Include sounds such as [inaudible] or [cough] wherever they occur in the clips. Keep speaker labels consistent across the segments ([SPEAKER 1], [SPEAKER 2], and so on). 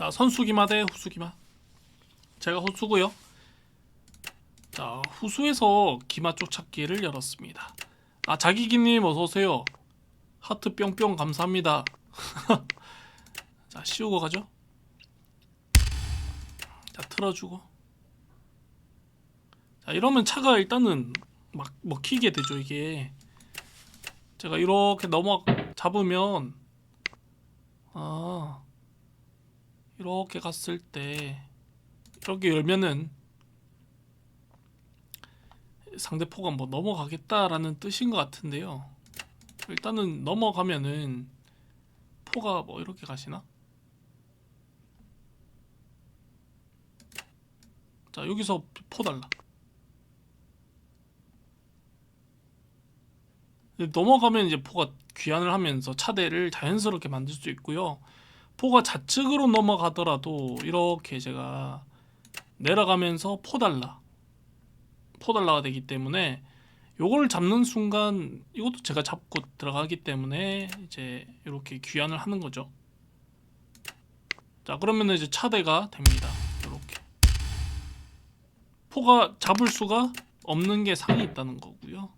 [SPEAKER 1] 자 선수기마 대 후수기마. 제가 후수고요. 자 후수에서 기마 쪽 찾기를 열었습니다. 아 자기기님 어서오세요. 하트 뿅뿅 감사합니다. [laughs] 자 씌우고 가죠. 자 틀어주고. 자 이러면 차가 일단은 막 먹히게 되죠 이게. 제가 이렇게 넘어 잡으면 아 이렇게 갔을 때 이렇게 열면은 상대포가 뭐 넘어가겠다라는 뜻인 것 같은데요. 일단은 넘어가면은 포가 뭐 이렇게 가시나? 자 여기서 포 달라. 넘어가면 이제 포가 귀환을 하면서 차대를 자연스럽게 만들 수 있고요. 포가 좌측으로 넘어가더라도 이렇게 제가 내려가면서 포달라 포달라가 되기 때문에 요걸 잡는 순간 이것도 제가 잡고 들어가기 때문에 이제 이렇게 귀환을 하는 거죠. 자 그러면 이제 차대가 됩니다. 이렇게 포가 잡을 수가 없는 게 상이 있다는 거고요.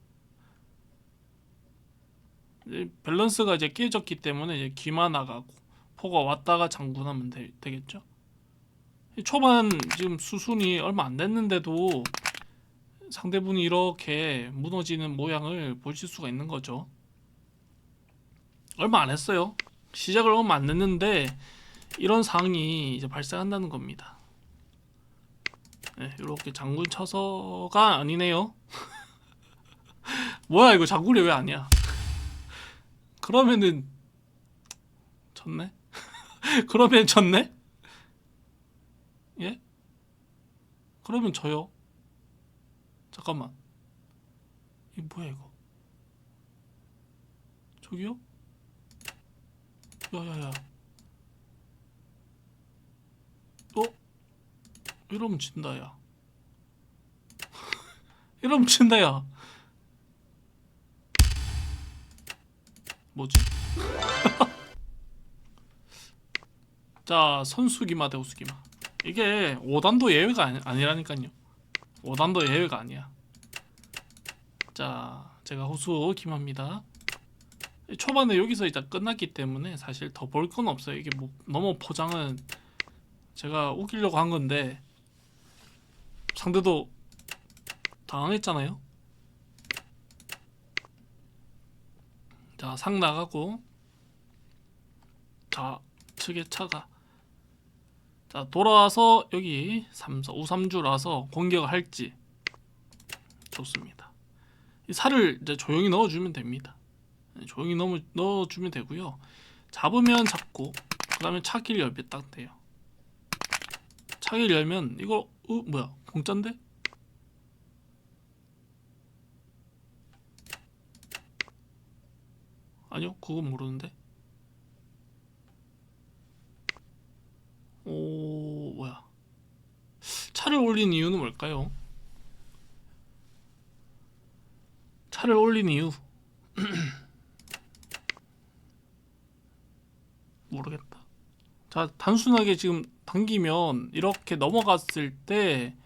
[SPEAKER 1] 밸런스가 이제 깨졌기 때문에 이제 귀만 나가고 포가 왔다가 장군하면 되, 되겠죠. 초반 지금 수순이 얼마 안 됐는데도 상대분이 이렇게 무너지는 모양을 보실 수가 있는 거죠. 얼마 안 했어요. 시작을 얼마 안 됐는데 이런 상황이 이제 발생한다는 겁니다. 네, 이렇게 장군 쳐서가 아니네요. [laughs] 뭐야 이거 장군이 왜 아니야? 그러면은 졌네. [laughs] 그러면 졌네? 예? 그러면 져요. 잠깐만. 이 뭐야 이거? 저기요? 야야야. 어? 이러면 진다 야. [laughs] 이러면 진다 야. 뭐지? [laughs] 자 선수기마 대 우수기마. 이게 5단도 예외가 아니, 아니라니까요. 5단도 예외가 아니야. 자 제가 호수 기마입니다. 초반에 여기서 이제 끝났기 때문에 사실 더 볼 건 없어요. 이게 뭐 너무 포장은 제가 우기려고 한 건데 상대도 당황했잖아요. 자 상 나가고 자 측의 차가 자 돌아와서 여기 3, 우삼주라서 공격을 할지 좋습니다. 이 살을 이제 조용히 넣어주면 됩니다. 네, 조용히 넣어, 넣어주면 되고요. 잡으면 잡고 그 다음에 차기를 열면 딱 돼요. 차기를 열면 이거 어 뭐야 공짜인데? 아니요 그건 모르는데 오 뭐야 차를 올린 이유는 뭘까요? 차를 올린 이유 [clears throat] 모르겠다. 자 단순하게 지금 당기면 이렇게 넘어갔을 때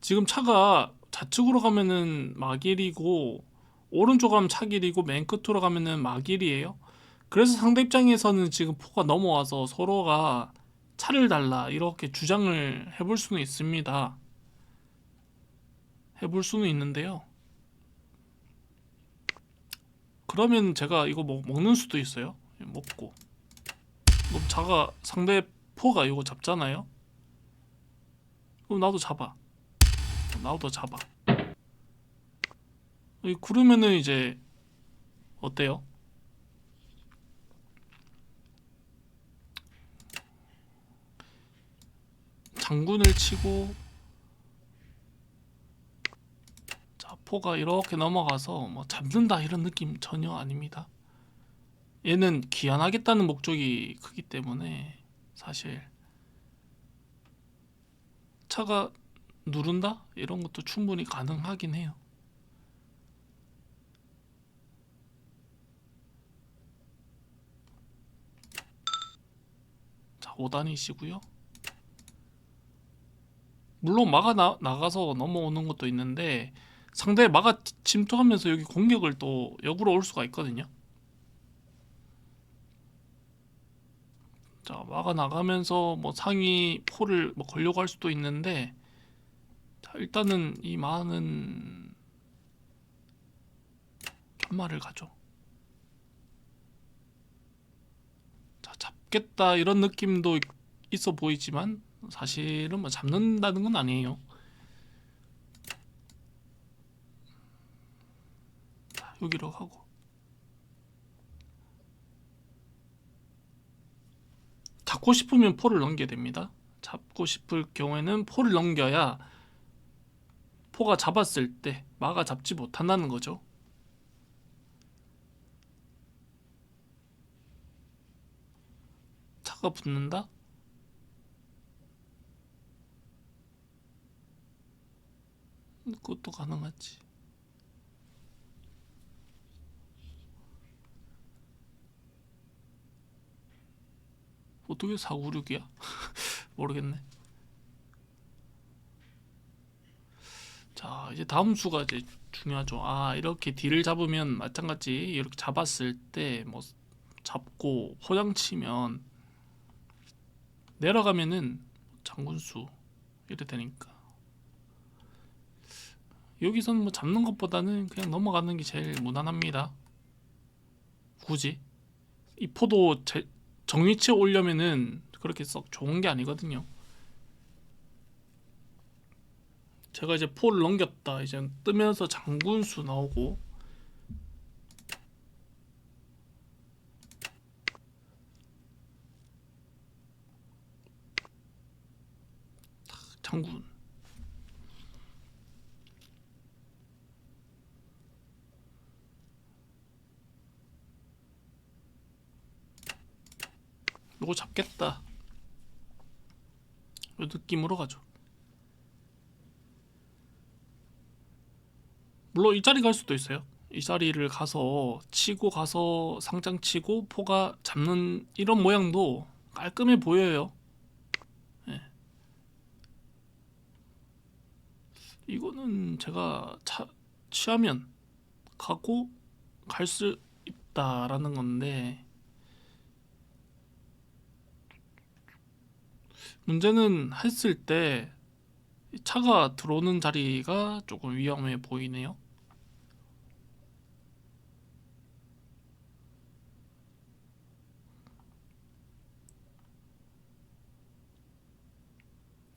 [SPEAKER 1] 지금 차가 좌측으로 가면은 마길이고 오른쪽 가면 차길이고 맨 끝으로 가면은 마길이에요. 그래서 상대 입장에서는 지금 포가 넘어와서 서로가 차를 달라 이렇게 주장을 해볼 수는 있습니다. 해볼 수는 있는데요. 그러면 제가 이거 먹, 먹는 수도 있어요. 먹고. 그럼 자가 상대 포가 이거 잡잖아요. 그럼 나도 잡아. 나도 잡아. 이 그러면은 이제 어때요? 장군을 치고 자 포가 이렇게 넘어가서 뭐 잡는다 이런 느낌 전혀 아닙니다. 얘는 귀환하겠다는 목적이 크기 때문에 사실 차가 누른다 이런 것도 충분히 가능하긴 해요. 자자 5단이시고요 물론 막아 나, 나가서 넘어오는 것도 있는데 상대 막아 침투하면서 여기 공격을 또 역으로 올 수가 있거든요. 자 막아 나가면서 뭐 상위 포를 뭐 걸려고 할 수도 있는데 자 일단은 이 마는 견마를 가죠. 자 잡겠다 이런 느낌도 있어 보이지만 사실은 뭐 잡는다는 건 아니에요 자 여기로 가고 잡고 싶으면 포를 넘겨야 됩니다. 잡고 싶을 경우에는 포를 넘겨야 포가 잡았을 때 마가 잡지 못한다는 거죠. 차가 붙는다? 그것도 가능하지. 어떻게 496이야? [laughs] 모르겠네. 자, 이제 다음 수가 이제 중요하죠. 아, 이렇게 D를 잡으면 마찬가지 이렇게 잡았을 때 뭐 잡고 포장 치면 내려가면은 장군수 이래 되니까 여기서는 뭐 잡는 것보다는 그냥 넘어가는 게 제일 무난합니다. 굳이 이 포도 제, 정위치에 오려면은 그렇게 썩 좋은 게 아니거든요. 제가 이제 포를 넘겼다. 이제 뜨면서 장군수 나오고 탁, 장군 요거 잡겠다. 요 느낌으로 가죠. 물론 이 자리 갈 수도 있어요. 이 자리를 가서 치고 가서 상장 치고 포가 잡는 이런 모양도 깔끔해 보여요. 예. 이거는 제가 차, 취하면 가고 갈 수 있다라는 건데 문제는 했을 때 차가 들어오는 자리가 조금 위험해 보이네요.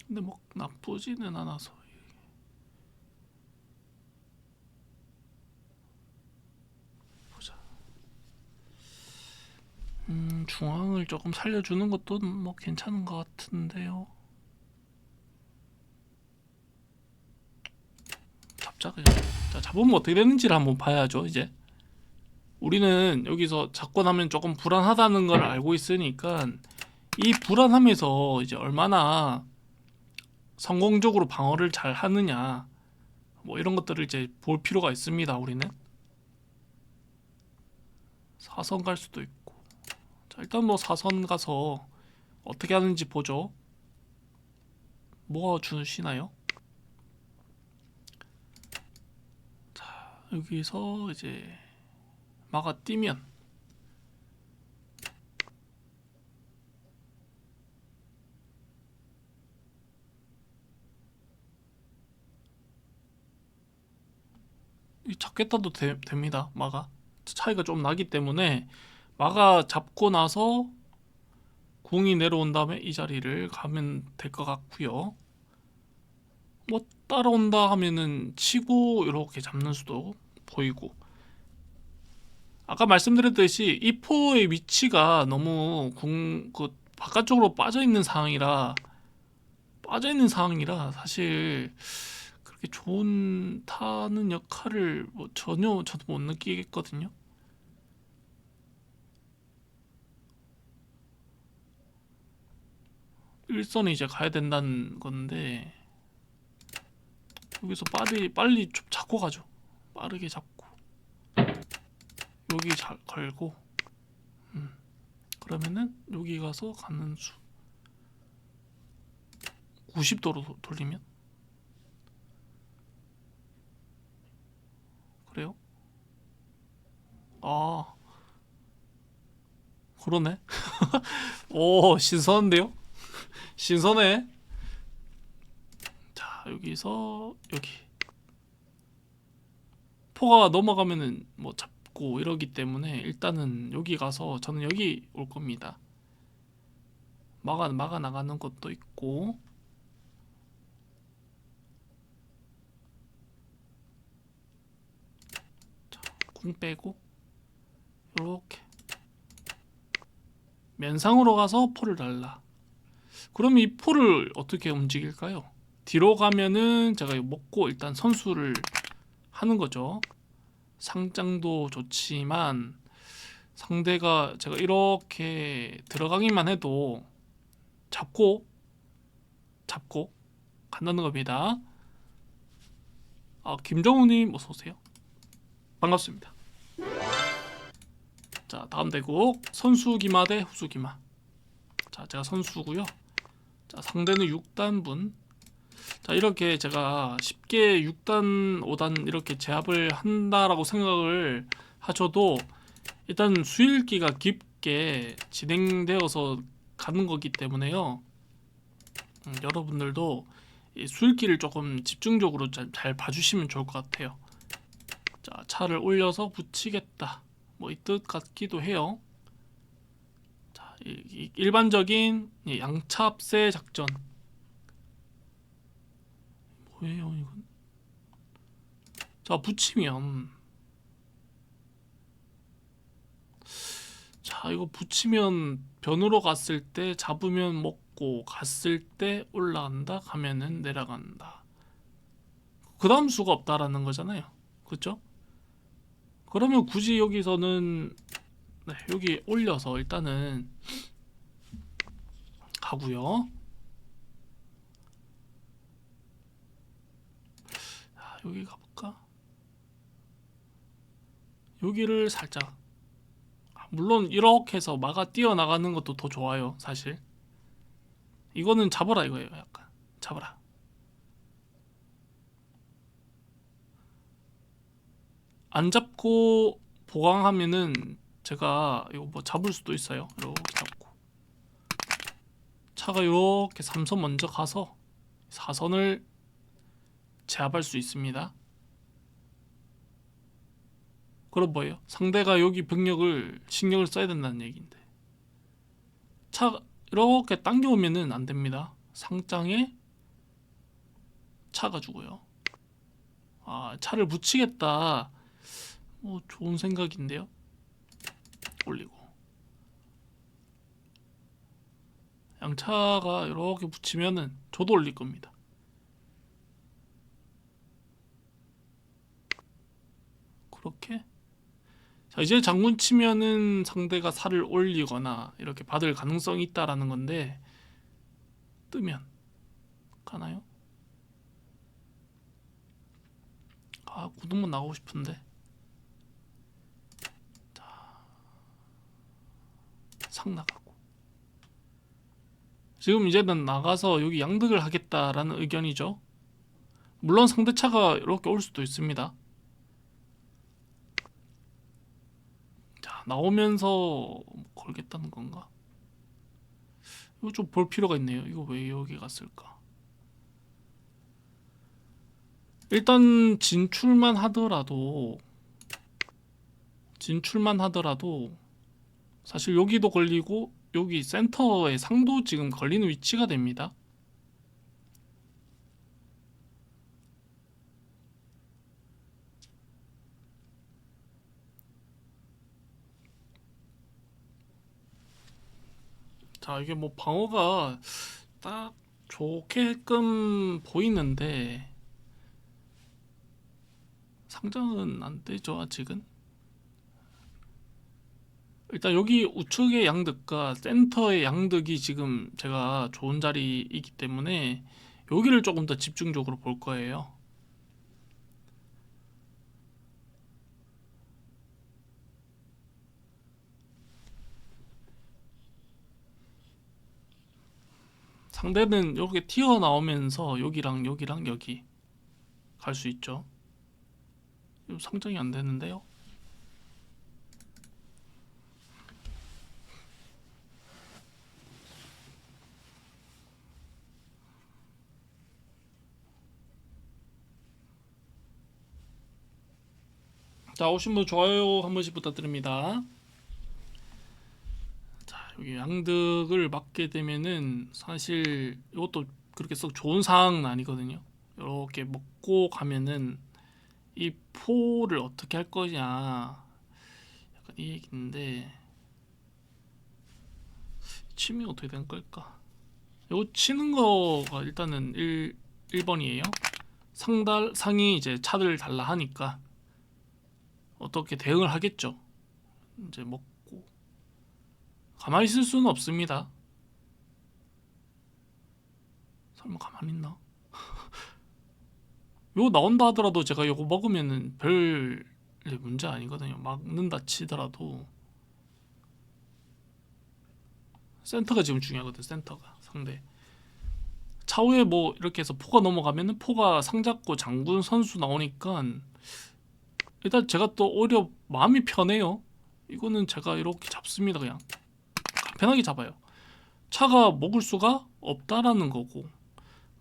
[SPEAKER 1] 근데 뭐 나쁘지는 않아서 보자. 음, 중앙을 조금 살려주는 것도 뭐 괜찮은 것 같은데요. 잡자 그냥. 자, 잡으면 어떻게 되는지를 한번 봐야죠, 이제. 우리는 여기서 잡고 나면 조금 불안하다는 걸 알고 있으니까 이 불안함에서 이제 얼마나 성공적으로 방어를 잘 하느냐 뭐 이런 것들을 이제 볼 필요가 있습니다, 우리는. 사선 갈 수도 있고. 자, 일단 뭐 사선 가서 어떻게 하는지 보죠. 뭐가 주시나요? 자, 여기서 이제 마가 뛰면 이 잡겠다도 되, 됩니다. 마가 차이가 좀 나기 때문에 마가 잡고 나서 궁이 내려온 다음에 이 자리를 가면 될 것 같고요. 뭐 따라온다 하면은 치고 이렇게 잡는 수도 보이고 아까 말씀드렸듯이 이 포의 위치가 너무 궁 그 바깥쪽으로 빠져 있는 상황이라 빠져 있는 상황이라 사실 그렇게 좋은 타는 역할을 뭐 전혀 저도 못 느끼겠거든요. 일선에 이제 가야 된다는 건데 여기서 빨리 빨리 좀 잡고 가죠. 빠르게 잡고 여기 잘 걸고 음. 그러면은 여기 가서 가는 수 90도로 돌리면 그래요? 아 그러네. [laughs] 오 신선한데요? 신선해. 자 여기서 여기 포가 넘어가면은 뭐 잡고 이러기 때문에 일단은 여기 가서 저는 여기 올 겁니다. 막아 막아 나가는 것도 있고 자, 궁 빼고 이렇게 면상으로 가서 포를 달라. 그럼 이 포를 어떻게 움직일까요? 뒤로 가면은 제가 먹고 일단 선수를 하는 거죠. 상장도 좋지만 상대가 제가 이렇게 들어가기만 해도 잡고 잡고 간다는 겁니다. 아 김정우님 어서 오세요. 반갑습니다. 자 다음 대국 선수 기마 대 후수 기마. 자 제가 선수고요. 자 상대는 6단분. 자 이렇게 제가 쉽게 6단 5단 이렇게 제압을 한다라고 생각을 하셔도 일단 수일기가 깊게 진행되어서 가는 거기 때문에요. 음, 여러분들도 이 수일기를 조금 집중적으로 잘, 잘 봐주시면 좋을 것 같아요. 자 차를 올려서 붙이겠다. 뭐 이 뜻 같기도 해요. 일반적인 이 양차합세 작전. 뭐예요 이건? 자 붙이면 자 이거 붙이면 변으로 갔을 때 잡으면 먹고 갔을 때 올라간다 가면은 내려간다. 그 다음 수가 없다라는 거잖아요. 그렇죠? 그러면 굳이 여기서는 네, 여기 올려서 일단은 가고요. 자, 여기 가볼까? 여기를 살짝 아, 물론 이렇게 해서 막아 뛰어나가는 것도 더 좋아요 사실 이거는 잡아라 이거예요 약간 잡아라 안 잡고 보강하면은 제가 이거 뭐 잡을 수도 있어요. 이렇게 잡고 차가 이렇게 3선 먼저 가서 4선을 제압할 수 있습니다. 그럼 뭐예요? 상대가 여기 병력을 신경을 써야 된다는 얘기인데 차 이렇게 당겨오면은 안 됩니다. 상장에 차가 죽어요. 아 차를 붙이겠다. 뭐 좋은 생각인데요. 올리고 양차가 이렇게 붙이면은 저도 올릴 겁니다. 그렇게 자 이제 장군 치면은 상대가 살을 올리거나 이렇게 받을 가능성이 있다라는 건데 뜨면 가나요? 아 구동문 나가고 싶은데 상 나가고 지금 이제는 나가서 여기 양득을 하겠다라는 의견이죠. 물론 상대차가 이렇게 올 수도 있습니다. 자 나오면서 걸겠다는 건가? 이거 좀 볼 필요가 있네요. 이거 왜 여기 갔을까? 일단 진출만 하더라도 진출만 하더라도 사실 여기도 걸리고 여기 센터에 상도 지금 걸리는 위치가 됩니다. 자 이게 뭐 방어가 딱 좋게끔 보이는데 상장은 안 되죠 아직은 일단 여기 우측의 양득과 센터의 양득이 지금 제가 좋은 자리이기 때문에 여기를 조금 더 집중적으로 볼 거예요. 상대는 이렇게 튀어나오면서 여기랑 여기랑 여기 갈 수 있죠. 상장이 안 되는데요. 자 오신 분 좋아요 한 번씩 부탁드립니다. 자 여기 양득을 맞게 되면은 사실 이것도 그렇게 썩 좋은 상황은 아니거든요. 이렇게 먹고 가면은 이 포를 어떻게 할 거냐 약간 이 얘기인데 치면 어떻게 된 걸까? 이거 치는 거가 일단은 1 1번이에요. 상달 상이 이제 차를 달라 하니까 어떻게 대응을 하겠죠. 이제 먹고 가만히 있을 수는 없습니다. 설마 가만히 있나? [laughs] 요거 나온다 하더라도 제가 요거 먹으면은 별 문제 아니거든요. 막는다 치더라도 센터가 지금 중요하거든. 센터가 상대 차후에 뭐 이렇게 해서 포가 넘어가면은 포가 상잡고 장군 선수 나오니까 일단 제가 또 오히려 마음이 편해요. 이거는 제가 이렇게 잡습니다. 그냥 편하게 잡아요. 차가 먹을 수가 없다라는 거고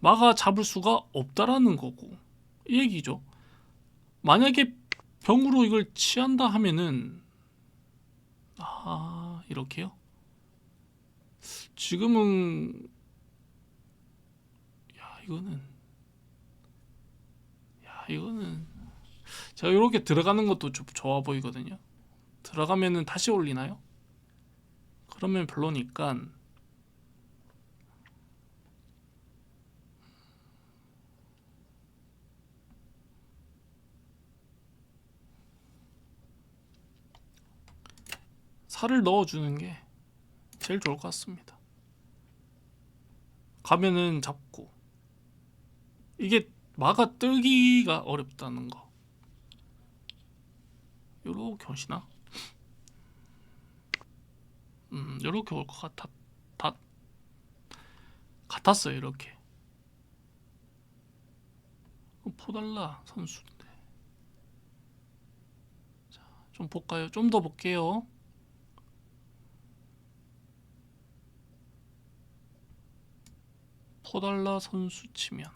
[SPEAKER 1] 마가 잡을 수가 없다라는 거고 이 얘기죠. 만약에 병으로 이걸 취한다 하면은 아 이렇게요. 지금은 야 이거는 야 이거는 제가 이렇게 들어가는 것도 좀 좋아 보이거든요. 들어가면은 다시 올리나요? 그러면 별로니까 살을 넣어주는 게 제일 좋을 것 같습니다. 가면은 잡고 이게 마가 뜨기가 어렵다는 거. 요렇게 오시나? 음, 요렇게 올 것 같았, 다, 같았어요, 이렇게. 포달라 선수인데. 자, 좀 볼까요? 좀 더 볼게요. 포달라 선수 치면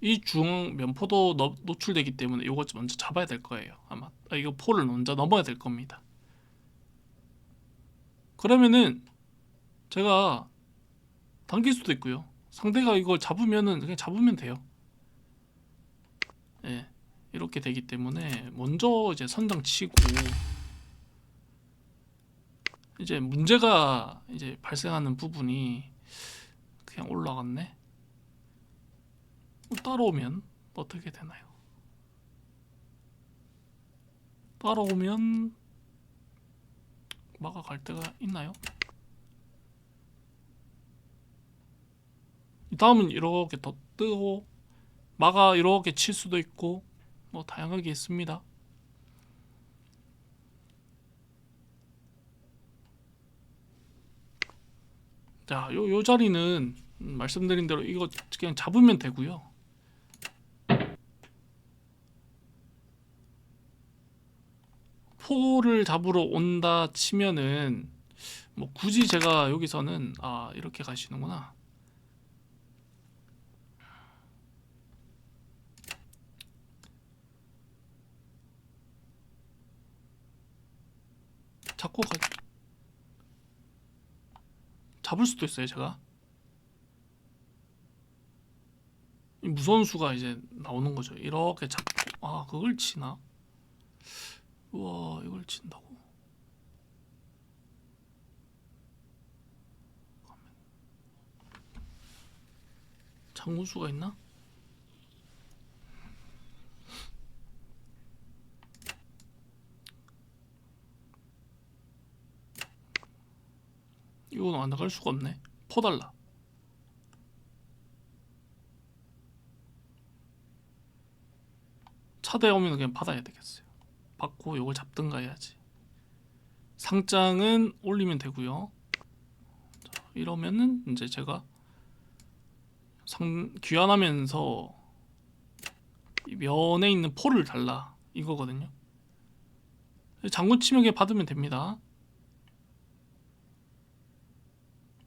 [SPEAKER 1] 이 중앙 면포도 너- 노출되기 때문에 이거 먼저 잡아야 될 거예요. 아마 아, 이거 포를 먼저 넘어야 될 겁니다. 그러면은 제가 당길 수도 있고요. 상대가 이걸 잡으면은 그냥 잡으면 돼요. 예, 이렇게 되기 때문에 먼저 이제 선장 치고 이제 문제가 이제 발생하는 부분이 그냥 올라갔네. 따라오면 어떻게 되나요? 따라오면 마가 갈 때가 있나요? 이 다음은 이렇게 더 뜨고 마가 이렇게 칠 수도 있고 뭐 다양하게 있습니다. 자, 요, 요 자리는 음, 말씀드린 대로 이거 그냥 잡으면 되고요. 포를 잡으러 온다 치면은 뭐 굳이 제가 여기서는 아 이렇게 가시는구나. 잡고 가 잡을 수도 있어요 제가. 이 무서운 수가 이제 나오는 거죠. 이렇게 잡고 아 그걸 치나 우와 이걸 친다고? 장군수가 있나? 이건 안 나갈 수가 없네. 퍼달라. 차대 오면 그냥 받아야 되겠어요 받고 이걸 잡든가 해야지 상장은 올리면 되고요 자, 이러면은 이제 제가 상 귀환하면서 이 면에 있는 포를 달라 이거거든요. 장군 치명에 받으면 됩니다.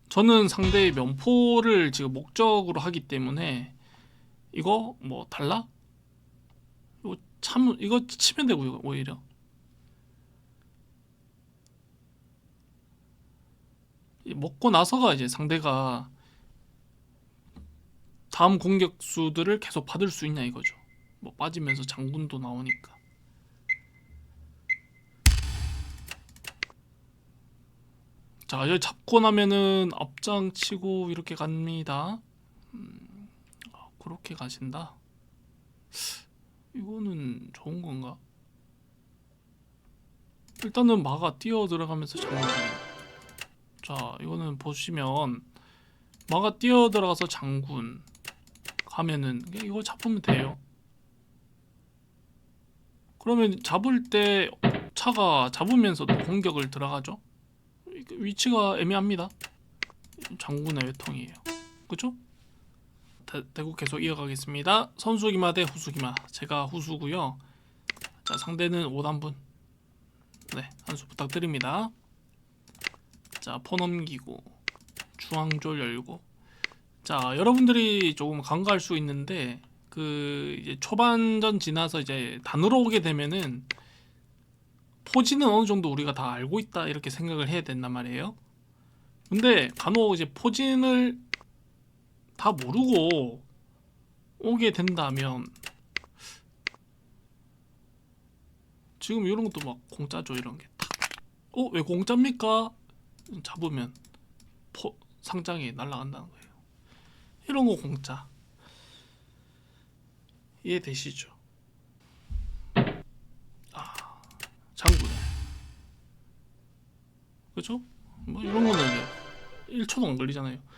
[SPEAKER 1] 저는 상대의 면포를 지금 목적으로 하기 때문에 이거 뭐 달라? 참 이거 치면 되고요 오히려 이 먹고 나서가 이제 상대가 다음 공격수들을 계속 받을 수 있냐 이거죠. 뭐 빠지면서 장군도 나오니까. 자, 여기 잡고 나면은 앞장 치고 이렇게 갑니다. 음, 아, 그렇게 가신다. 이거는 좋은 건가? 일단은 마가 뛰어 들어가면서 장군. 자, 이거는 보시면 마가 뛰어 들어가서 장군 가면은 이거 잡으면 돼요. 그러면 잡을 때 차가 잡으면서도 공격을 들어가죠. 위치가 애매합니다. 장군의 외통이에요. 그죠? 대, 대구 계속 이어가겠습니다. 선수기마 대 후수기마. 제가 후수고요. 자, 상대는 5단분. 네, 한 수 부탁드립니다. 자, 포 넘기고 중앙졸 열고. 자, 여러분들이 조금 간과할 수 있는데 그 이제 초반전 지나서 이제 단으로 오게 되면은 포지는 어느 정도 우리가 다 알고 있다 이렇게 생각을 해야 된단 말이에요. 근데 간혹 이제 포진을 다 모르고 오게 된다면 지금 이런 것도 막 공짜죠 이런 게 딱. 어? 왜 공짜입니까? 잡으면 포 상장이 날아간다는 거예요. 이런 거 공짜. 이해되시죠? 아, 장군에. 그죠? 뭐 이런 거는 이제 1초도 안 걸리잖아요.